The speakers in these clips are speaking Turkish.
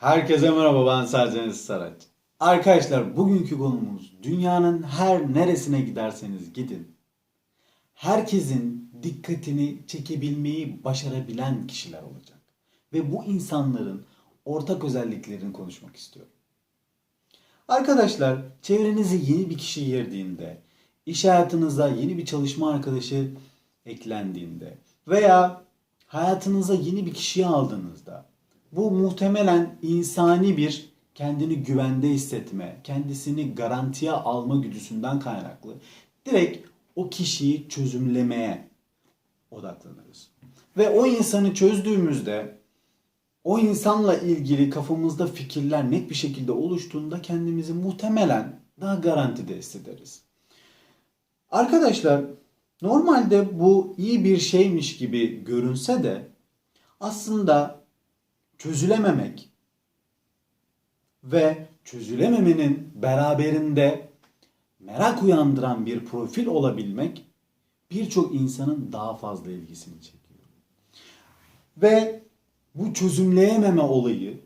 Herkese merhaba ben Sercan Saraç. Arkadaşlar bugünkü konumuz dünyanın her neresine giderseniz gidin. Herkesin dikkatini çekebilmeyi başarabilen kişiler olacak. Ve bu insanların ortak özelliklerini konuşmak istiyorum. Arkadaşlar çevrenize yeni bir kişi girdiğinde, iş hayatınıza yeni bir çalışma arkadaşı eklendiğinde veya hayatınıza yeni bir kişiyi aldığınızda bu muhtemelen insani bir kendini güvende hissetme, kendisini garantiye alma güdüsünden kaynaklı. Direkt o kişiyi çözümlemeye odaklanırız. Ve o insanı çözdüğümüzde o insanla ilgili kafamızda fikirler net bir şekilde oluştuğunda kendimizi muhtemelen daha garantide hissederiz. Arkadaşlar normalde bu iyi bir şeymiş gibi görünse de aslında çözülememek ve çözülememenin beraberinde merak uyandıran bir profil olabilmek birçok insanın daha fazla ilgisini çekiyor. Ve bu çözümleyememe olayı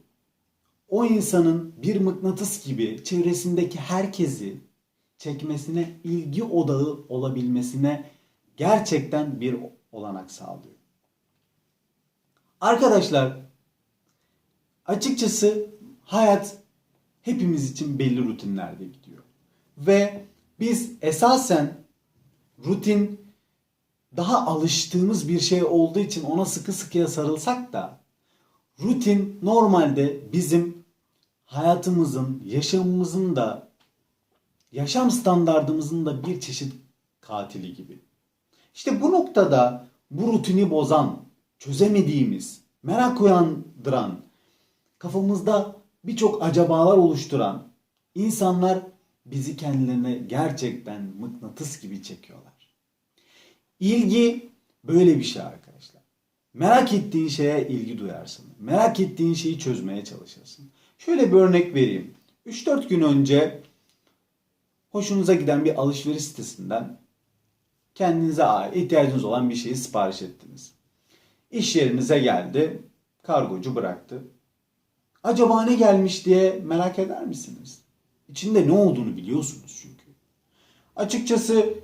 o insanın bir mıknatıs gibi çevresindeki herkesi çekmesine, ilgi odağı olabilmesine gerçekten bir olanak sağlıyor. Arkadaşlar açıkçası hayat hepimiz için belli rutinlerde gidiyor. Ve biz esasen rutin daha alıştığımız bir şey olduğu için ona sıkı sıkıya sarılsak da rutin normalde bizim hayatımızın, yaşamımızın da yaşam standardımızın da bir çeşit katili gibi. İşte bu noktada bu rutini bozan, çözemediğimiz, merak uyandıran, kafamızda birçok acabalar oluşturan insanlar bizi kendilerine gerçekten mıknatıs gibi çekiyorlar. İlgi böyle bir şey arkadaşlar. Merak ettiğin şeye ilgi duyarsın. Merak ettiğin şeyi çözmeye çalışırsın. Şöyle bir örnek vereyim. 3-4 gün önce hoşunuza giden bir alışveriş sitesinden kendinize ait ihtiyacınız olan bir şeyi sipariş ettiniz. İş yerinize geldi, kargocu bıraktı. Acaba ne gelmiş diye merak eder misiniz? İçinde ne olduğunu biliyorsunuz çünkü. Açıkçası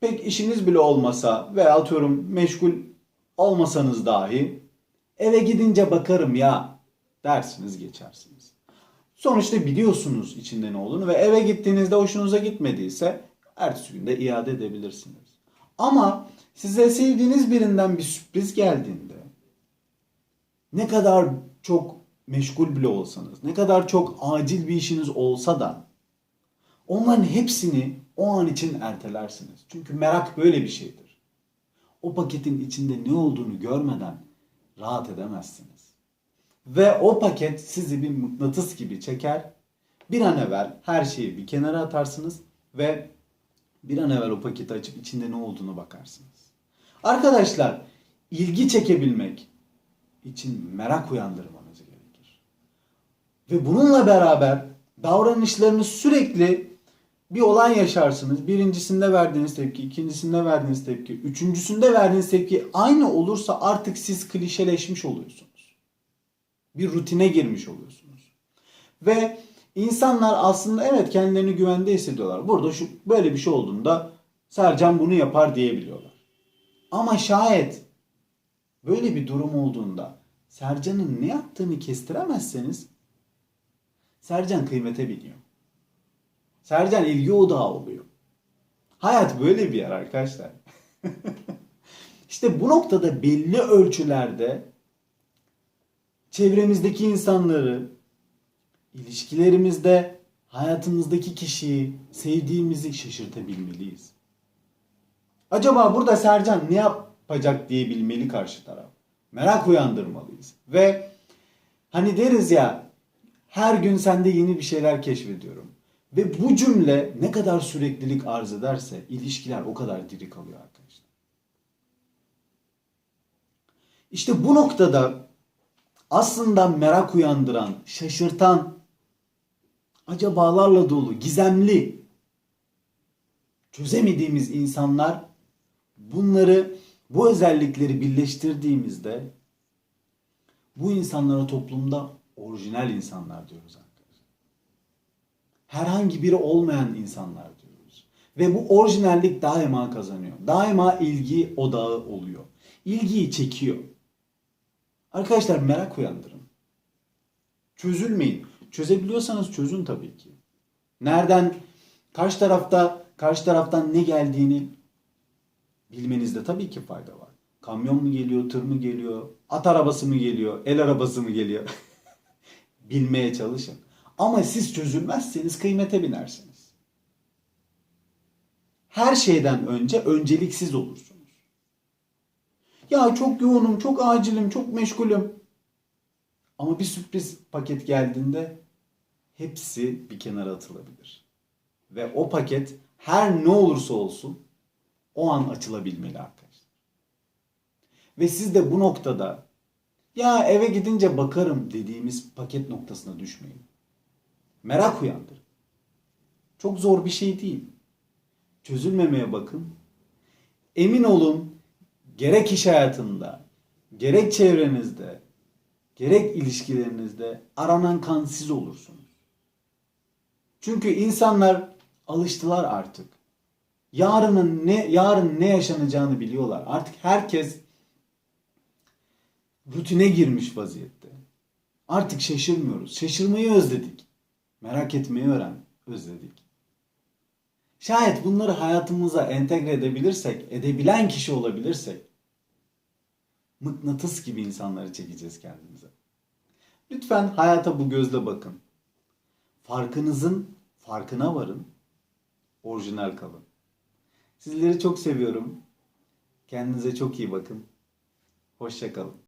pek işiniz bile olmasa ve atıyorum meşgul olmasanız dahi eve gidince bakarım ya dersiniz geçersiniz. Sonuçta biliyorsunuz içinde ne olduğunu ve eve gittiğinizde hoşunuza gitmediyse ertesi günde iade edebilirsiniz. Ama size sevdiğiniz birinden bir sürpriz geldiğinde ne kadar çok meşgul bile olsanız, ne kadar çok acil bir işiniz olsa da onların hepsini o an için ertelersiniz. Çünkü merak böyle bir şeydir. O paketin içinde ne olduğunu görmeden rahat edemezsiniz. Ve o paket sizi bir mıknatıs gibi çeker. Bir an evvel her şeyi bir kenara atarsınız ve bir an evvel o paketi açıp içinde ne olduğunu bakarsınız. Arkadaşlar ilgi çekebilmek için merak uyandırmanız. Ve bununla beraber davranışlarınız sürekli bir olay yaşarsınız. Birincisinde verdiğiniz tepki, ikincisinde verdiğiniz tepki, üçüncüsünde verdiğiniz tepki aynı olursa artık siz klişeleşmiş oluyorsunuz. Bir rutine girmiş oluyorsunuz. Ve insanlar aslında evet kendilerini güvende hissediyorlar. Burada şu böyle bir şey olduğunda Sercan bunu yapar diyebiliyorlar. Ama şayet böyle bir durum olduğunda Sercan'ın ne yaptığını kestiremezseniz Sercan kıymete biniyor. Sercan ilgi odağı oluyor. Hayat böyle bir yer arkadaşlar. işte bu noktada belli ölçülerde çevremizdeki insanları, ilişkilerimizde hayatımızdaki kişiyi, sevdiğimizi şaşırtabilmeliyiz. Acaba burada Sercan ne yapacak diye bilmeli karşı taraf. Merak uyandırmalıyız. Ve hani deriz ya her gün sende yeni bir şeyler keşfediyorum. Ve bu cümle ne kadar süreklilik arz ederse ilişkiler o kadar diri kalıyor arkadaşlar. İşte bu noktada aslında merak uyandıran, şaşırtan, acabalarla dolu, gizemli, çözemediğimiz insanlar bunları, bu özellikleri birleştirdiğimizde bu insanlara toplumda orijinal insanlar diyoruz arkadaşlar. Herhangi biri olmayan insanlar diyoruz. Ve bu orijinallik daima kazanıyor. Daima ilgi odağı oluyor. İlgiyi çekiyor. Arkadaşlar merak uyandırın. Çözülmeyin. Çözebiliyorsanız çözün tabii ki. Nereden karşı tarafta karşı taraftan ne geldiğini bilmenizde tabii ki fayda var. Kamyon mu geliyor, tır mı geliyor, at arabası mı geliyor, el arabası mı geliyor? Bilmeye çalışın. Ama siz çözülmezseniz kıymete binersiniz. Her şeyden önce önceliksiz olursunuz. Ya çok yoğunum, çok acilim, çok meşgulüm. Ama bir sürpriz paket geldiğinde hepsi bir kenara atılabilir. Ve o paket her ne olursa olsun o an açılabilmeli arkadaşlar. Ve siz de bu noktada ya eve gidince bakarım dediğimiz paket noktasına düşmeyin. Merak uyandırın. Çok zor bir şey değil. Çözülmemeye bakın. Emin olun gerek iş hayatında, gerek çevrenizde, gerek ilişkilerinizde aranan kan siz olursunuz. Çünkü insanlar alıştılar artık. Yarının ne yarın ne yaşanacağını biliyorlar. Artık herkes rutine girmiş vaziyette. Artık şaşırmıyoruz. Şaşırmayı özledik. Merak etmeyi öğren özledik. Şayet bunları hayatımıza entegre edebilirsek, edebilen kişi olabilirsek mıknatıs gibi insanları çekeceğiz kendimize. Lütfen hayata bu gözle bakın. Farkınızın farkına varın. Orijinal kalın. Sizleri çok seviyorum. Kendinize çok iyi bakın. Hoşçakalın.